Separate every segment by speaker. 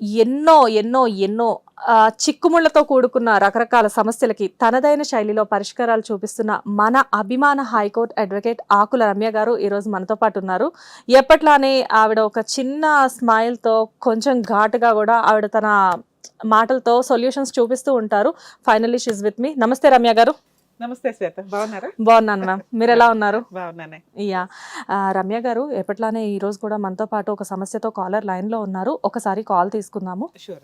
Speaker 1: ఎన్నో ఎన్నో ఎన్నో చిక్కుముళ్ళతో కూడుకున్న రకరకాల సమస్యలకి తనదైన శైలిలో పరిష్కారాలు చూపిస్తున్న మన అభిమాన హైకోర్టు అడ్వకేట్ ఆకుల రమ్య గారు ఈరోజు మనతో పాటు ఉన్నారు. ఎప్పట్లానే ఆవిడ ఒక చిన్న స్మైల్తో కొంచెం ఘాటుగా కూడా ఆవిడ తన మాటలతో సొల్యూషన్స్ చూపిస్తూ ఉంటారు. ఫైనల్లీ షీజ్ విత్ మీ నమస్తే రమ్య గారు.
Speaker 2: నమస్తే శ్వేత బాగున్నారా?
Speaker 1: బాగున్నాను మ్యామ్. మీరు ఎలా ఉన్నారు?
Speaker 2: బాగున్నానే.
Speaker 1: యా రమ్య గారు ఎప్పట్లానే ఈ రోజు కూడా మనతో పాటు ఒక సమస్యతో కాలర్ లైన్లో ఉన్నారు. ఒకసారి కాల్ తీసుకుందాము.
Speaker 2: షూర్.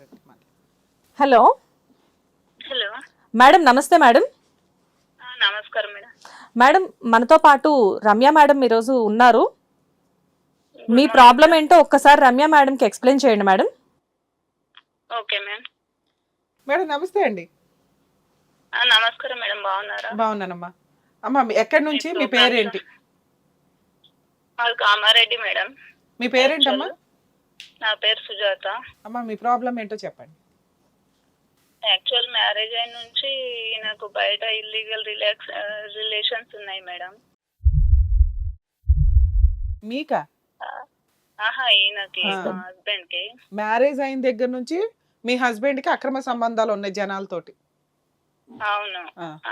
Speaker 1: హలో.
Speaker 3: హలో.
Speaker 1: మేడం నమస్తే మేడం.
Speaker 3: నమస్కారం మేడం.
Speaker 1: మేడం మనతో పాటు రమ్య మేడం ఈరోజు ఉన్నారు. మీ ప్రాబ్లం ఏంటో ఒక్కసారి రమ్య మేడంకి ఎక్స్ప్లెయిన్ చేయండి మేడం.
Speaker 3: Okay ma'am.
Speaker 2: మేడం నమస్తే అండి.
Speaker 3: నమస్కారం మేడం బాగున్నారా?
Speaker 2: బాగున్నానమ్మా. అమ్మ ఎక్కడి నుంచి? మీ పేరేంటి?
Speaker 3: మాది కామారెడ్డి మేడం.
Speaker 2: మీ పేరేంటమ్మా?
Speaker 3: నా పేరు సుజాత.
Speaker 2: అమ్మా మీ ప్రాబ్లం ఏంటో చెప్పండి.
Speaker 3: యాక్చువల్ మ్యారేజ్ అయిన నుంచి నాకు బయట ఇల్లీగల్ రిలాక్స్ రిలేషన్స్ ఉన్నాయి మేడం.
Speaker 2: మీకా?
Speaker 3: ఆహా ఈయనకి హస్బెండ్కి
Speaker 2: మ్యారేజ్ అయిన దగ్గర నుంచి మీ హస్బెండ్కి అక్రమ సంబంధాలు ఉన్నాయి జనాలతోటి.
Speaker 3: అవును.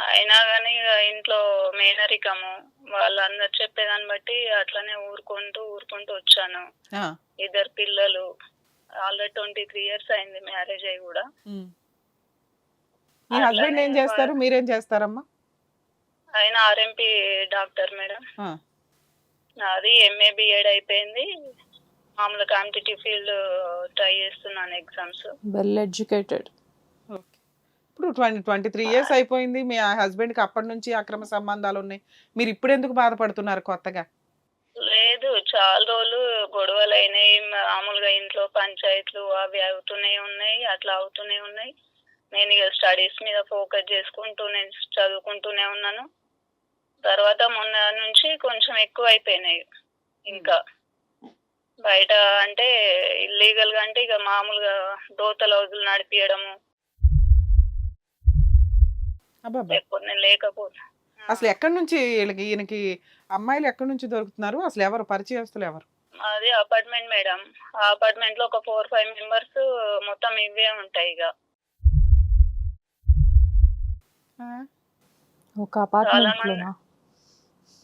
Speaker 3: అయినా కానీ ఇక ఇంట్లో మేనరికము వాళ్ళందరు చెప్పేదాన్ని బట్టి అట్లనే ఊరుకుంటూ ఊరుకుంటూ వచ్చాను.
Speaker 2: ఆ,
Speaker 3: ఇద్దరు పిల్లలు ఆల్రెడీ ట్వంటీ త్రీ ఇయర్స్ అయింది మ్యారేజ్ అయ్యి కూడా.
Speaker 2: మీ హస్బెండ్ ఏం చేస్తారు? మీరేం చేస్తారమ్మా?
Speaker 3: ఆయన ఆర్ఎంపీ డాక్టర్ మేడం. నాది ఎంఏ బిఎడ్ అయిపోయింది. మామూలు కాంపిటేటివ్ ఫీల్డ్ ట్రై చేస్తున్నాను ఎగ్జామ్స్.
Speaker 1: Well educated
Speaker 2: okay. ఇప్పుడు ట్వంటీ ట్వంటీ త్రీ ఇయర్స్ అయిపోయింది. మీ హస్బెండ్కి అప్పటి నుంచి అక్రమ సంబంధాలు ఉన్నాయి. మీరు ఇప్పుడు ఎందుకు బాధపడుతున్నారు కొత్తగా?
Speaker 3: లేదు చాలా రోజులు గొడవలు అయినాయి మామూలుగా ఇంట్లో పంచాయతీలు అవి అవుతూనే ఉన్నాయి అట్లా అవుతూనే ఉన్నాయి. నేను ఇక స్టడీస్ మీద ఫోకస్ చేసుకుంటూ నేను చదువుకుంటూనే ఉన్నాను. తర్వాత మొన్న నుంచి కొంచెం ఎక్కువ అయిపోయినాయి ఇంకా. బయట అంటే ఇల్లీగల్గా అంటే ఇక మామూలుగా దోతల రోజులు నడిపియడము
Speaker 2: అబ్బాబ్బా.
Speaker 3: లేకపోతే
Speaker 2: అసలు ఎక్కడి నుంచి వీళ్ళకి ఈయనకి అమ్మాయిలు ఎక్కడి నుంచి దొరుకుతున్నారు? అసలు ఎవరు? పరిచయస్తులు ఎవరు?
Speaker 3: అది అపార్ట్మెంట్ మేడం. ఆ అపార్ట్మెంట్లో ఒక ఫోర్ ఫైవ్ మెంబర్స్ మొత్తం ఇవే ఉంటాయి ఇక
Speaker 1: ఒక అపార్ట్మెంట్లోనా?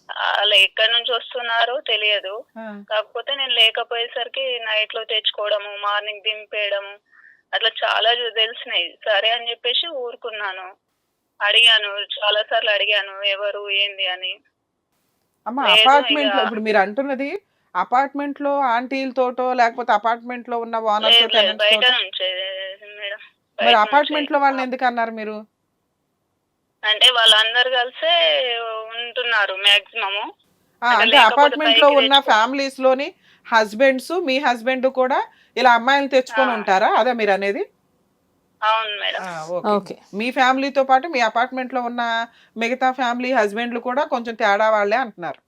Speaker 3: వాళ్ళు ఎక్కడి నుంచి వస్తున్నారో తెలియదు. కాకపోతే నేను లేకపోయేసరికి నైట్లో తెచ్చుకోవడము మార్నింగ్ దింపేయడము అట్లా చాలా తెలిసినాయి. సరే అని చెప్పేసి ఊరుకున్నాను. అడిగాను చాలా సార్లు అడిగాను ఎవరు ఏంది అని.
Speaker 2: అమ్మ
Speaker 3: అపార్ట్మెంట్లో
Speaker 2: ఇప్పుడు మీరు అంటున్నది అపార్ట్మెంట్లో ఆంటీలతోటో లేకపోతే అపార్ట్మెంట్లో ఉన్న
Speaker 3: లేదు బయట నుంచే మేడం. బయట
Speaker 2: మరి. అపార్ట్మెంట్లో వాళ్ళని ఎందుకు అన్నారు మీరు?
Speaker 3: అంటే వాళ్ళందరు కలిసే ఉంటున్నారు మాక్సిమము.
Speaker 2: ఆ,
Speaker 3: అంటే అపార్ట్మెంట్లో
Speaker 2: ఉన్న ఫ్యామిలీస్లోని హస్బెండ్స్ మీ హస్బెండ్ కూడా ఇలా అమ్మాయిలు తెచ్చుకొని. ఉంటారా? అదే మీరు అనేది?
Speaker 3: అవును మేడం
Speaker 2: ఆ, ఓకే.
Speaker 1: ఓకే
Speaker 2: మీ ఫ్యామిలీతో పాటు మీ అపార్ట్మెంట్లో ఉన్న మిగతా ఫ్యామిలీ హస్బెండ్లు కూడా కొంచెం తేడా వాళ్ళే అంటున్నారు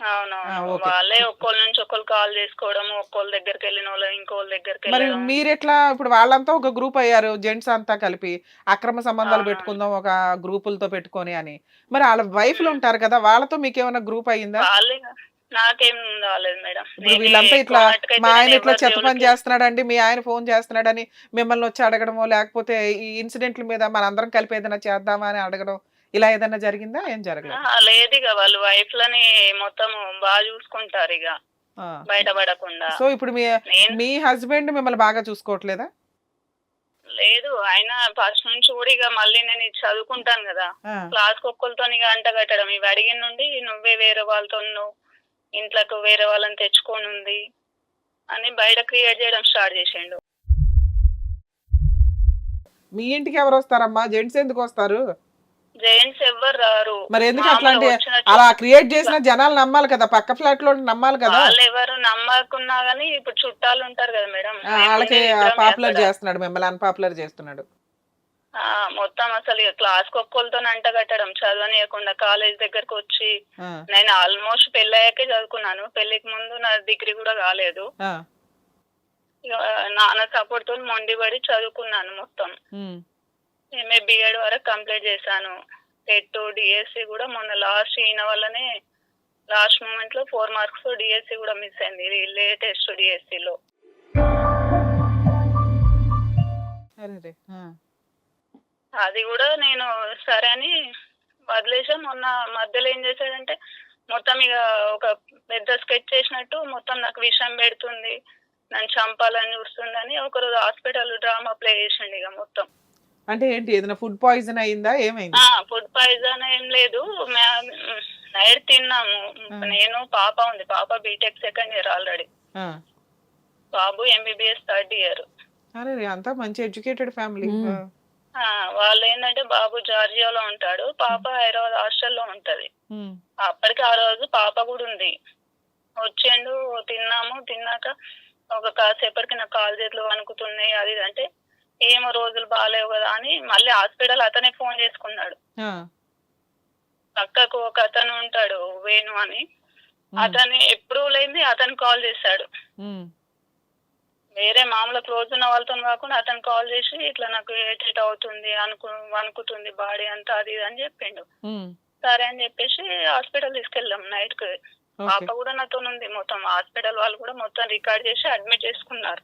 Speaker 2: ఆ,
Speaker 3: అవునవును
Speaker 2: ఓకే.
Speaker 3: వాళ్ళే ఒక్కోళ్ళ నుంచి ఒక్కళ్ళు కాల్ చేసుకోవడం ఒక్కోళ్ళ దగ్గరికి వెళ్ళిన వాళ్ళు ఇంకోళ్ళ దగ్గరికి
Speaker 2: మరి
Speaker 3: వెళ్ళడం
Speaker 2: మీరెట్లా ఇప్పుడు వాళ్ళంతా ఒక గ్రూప్ అయ్యారు జెంట్స్ అంతా కలిపి అక్రమ సంబంధాలు. పెట్టుకుందాం ఒక గ్రూపులతో పెట్టుకొని అని మరి వాళ్ళ వైఫ్లు
Speaker 3: మ్మ్.
Speaker 2: ఉంటారు కదా వాళ్ళతో మీకు ఏమైనా గ్రూప్ అయ్యిందా
Speaker 3: వాళ్ళే నాకేం రాలేదు మేడం.
Speaker 2: ఇప్పుడు వీళ్ళంతా ఇట్లా మా ఆయన ఇట్లా చెత్త పని చేస్తున్నాడండి మీ ఆయన ఫోన్ చేస్తున్నాడని మిమ్మల్ని వచ్చి అడగడమో లేకపోతే ఈ ఇన్సిడెంట్ల మీద మనందరం కలిపి ఏదైనా చేద్దామా అని అడగడం ఇలా ఏదైనా జరిగిందా? ఏం జరగలేదు.
Speaker 3: లేదు ఇక వాళ్ళు వైఫ్ లని మొత్తం బాగా చూసుకుంటారు ఇక. బయటపడకుండా.
Speaker 2: సో ఇప్పుడు మీ మీ హస్బెండ్ మిమ్మల్ని బాగా చూసుకోవట్లేదా?
Speaker 3: లేదు ఆయన ఫస్ట్ నుంచి కూడా ఇక మళ్ళీ నేను ఇది చదువుకుంటాను కదా. క్లాస్ కుక్కలతో ఇక అంట కట్టడం. ఇవి అడిగిన నుండి నువ్వే వేరే వాళ్ళతో ఉన్నావు ఇంట్లోకి వేరే వాళ్ళని తెచ్చుకొని ఉంది అని బయట క్రియేట్ చేయడం స్టార్ట్ చేసిండు.
Speaker 2: మీ ఇంటికి ఎవరు వస్తారమ్మా? జెంట్స్ ఎందుకు వస్తారు?
Speaker 3: జెంట్స్ ఎవ్వరు రారు.
Speaker 2: మరి ఎందుకు అట్లాంటి అలా క్రియేట్ చేసిన జనాలు నమ్మాలి కదా? పక్క ఫ్లాట్లో నమ్మాలి కదా?
Speaker 3: వాళ్ళు ఎవరు నమ్మకున్నా గానీ ఇప్పుడు చుట్టాలు ఉంటారు కదా మేడం.
Speaker 2: వాళ్ళకి పాపులర్. చేస్తున్నాడు మిమ్మల్ని అన్పాపులర్ చేస్తున్నాడు.
Speaker 3: మొత్తం అసలు ఇక క్లాస్ కుక్కలతో అంట కట్టడం చదవనీయకుండా కాలేజ్ దగ్గరకు వచ్చి నేను ఆల్మోస్ట్ పెళ్ళయ్యాకే చదువుకున్నాను. పెళ్ళికి ముందు నా డిగ్రీ కూడా కాలేదు నాన్న సపోర్ట్తో మొండిపడి చదువుకున్నాను మొత్తం. ఎంఏ బిఎడ్ వరకు కంప్లీట్ చేశాను. టెట్ డిఎస్సి కూడా మొన్న లాస్ట్ ఈయన వల్లనే లాస్ట్ మూమెంట్లో ఫోర్ మార్క్స్ డిఎస్సి కూడా మిస్ అయింది. లేటెస్ట్ డిఎస్సి లో.
Speaker 2: అరెరే. ఆ.
Speaker 3: అది కూడా నేను సరే అని వదిలేసా. మొన్న మధ్యలో ఏం చేశాడంటే మొత్తం ఇక ఒక పెద్ద స్కెచ్ చేసినట్టు మొత్తం నాకు విషం పెడుతుంది నన్ను చంపాలని చూస్తుందని ఒకరోజు హాస్పిటల్ డ్రామా ప్లే చేసిండు ఇక మొత్తం.
Speaker 2: అంటే ఏంటి ఏదైనా ఫుడ్ పాయిజన్ అయిందా ఏమైంది?
Speaker 3: ఫుడ్ పాయిజన్ ఏం లేదు. నైట్ తిన్నాము. నేను పాప ఉంది. పాప బీటెక్ సెకండ్ ఇయర్ ఆల్రెడీ. బాబు ఎంబీబీఎస్ థర్డ్ ఇయర్.
Speaker 2: అరే అంతా మంచి ఎడ్యుకేటెడ్ ఫ్యామిలీ.
Speaker 3: వాళ్ళు ఏంటంటే బాబు జార్జియాలో ఉంటాడు. పాప హైదరాబాద్ హాస్టల్లో ఉంటది. అప్పటికి ఆ రోజు పాప కూడా ఉంది. వచ్చిండు తిన్నాము. తిన్నాక ఒక కాసేపటికి నాకు కాలు చేతులు వణుకుతున్నాయి. అది ఇది అంటే ఏమో రోజులు బాగాలేవు కదా అని మళ్ళీ హాస్పిటల్ అతనే ఫోన్ చేసుకున్నాడు. పక్కకు ఒక అతను ఉంటాడు వేణు అని. అతని ఎప్పుడు లేని అతను కాల్ చేశాడు. వేరే మామూలు క్లోజ్ ఉన్న వాళ్ళతో కాకుండా అతను కాల్ చేసి ఇట్లా నాకు ఇరిటేట్ అవుతుంది అనుకు వణుకుతుంది బాడీ అంతా అది ఇది అని చెప్పిండు. సరే అని చెప్పేసి హాస్పిటల్ తీసుకెళ్ళాం నైట్కి పాప కూడా నాతో ఉంది మొత్తం హాస్పిటల్ వాళ్ళు కూడా మొత్తం రికార్డ్ చేసి అడ్మిట్ చేసుకున్నారు.